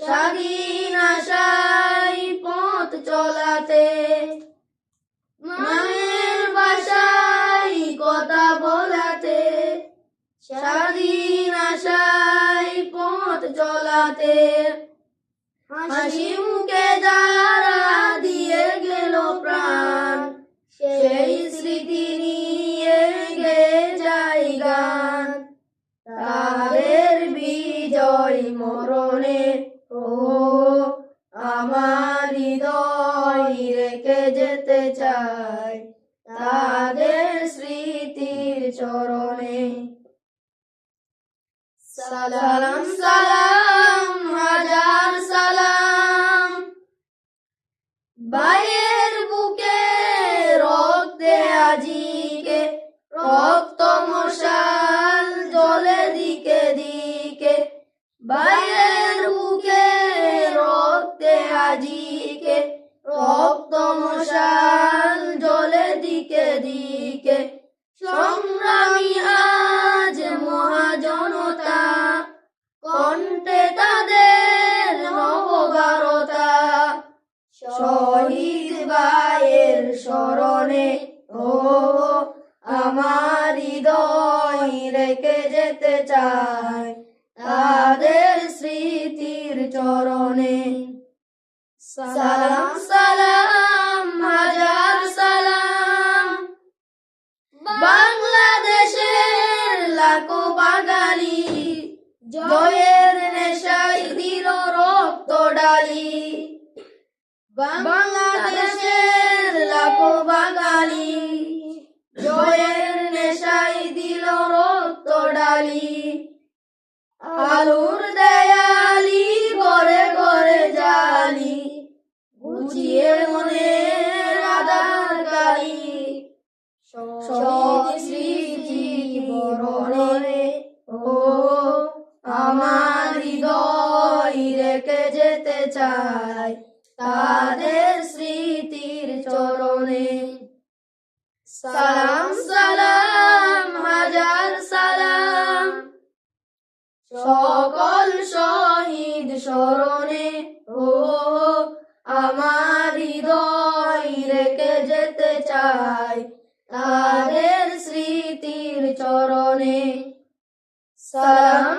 স্বাধীন আশাই পথ চলাতে মায়ের বাসায় কথা বলাতে স্বাধীন আশাই পথ চলাতে হাসি মুখে যারা ও আমার হৃদয় রেখে যেতে চাই তাদের স্মৃতির চরণে। সালাম সালাম, হাজার সালাম। বাইয়ের বুকে রক্তে আজিকে রক্ত মশাল আজিকে রক্ত মশাল জলে দিকে দিকে। সংগ্রামী আজ মহাজনতা, কণ্ঠে তাদের নবগারতা শহীদ ভাইয়ের স্মরণে ও আমার হৃদয় রেখে যেতে চায়, তাদের স্মৃতির চরণে। সালাম সালাম, হাজার সালাম। বাংলাদেশের লাখো বাঙালি জয়ের নেশায় দিল রক্ত ডালি। বাংলাদেশের লাখো বাঙালি জয়ের নেশায় দিল রক্ত ডালি। আলুর রেখে যেতে চাই তাদের স্মৃতির চরণে। সালাম সালাম হাজার সালাম। সকল শহীদ স্মরণে ও চাই তাদের স্মৃতির চরণে। সালাম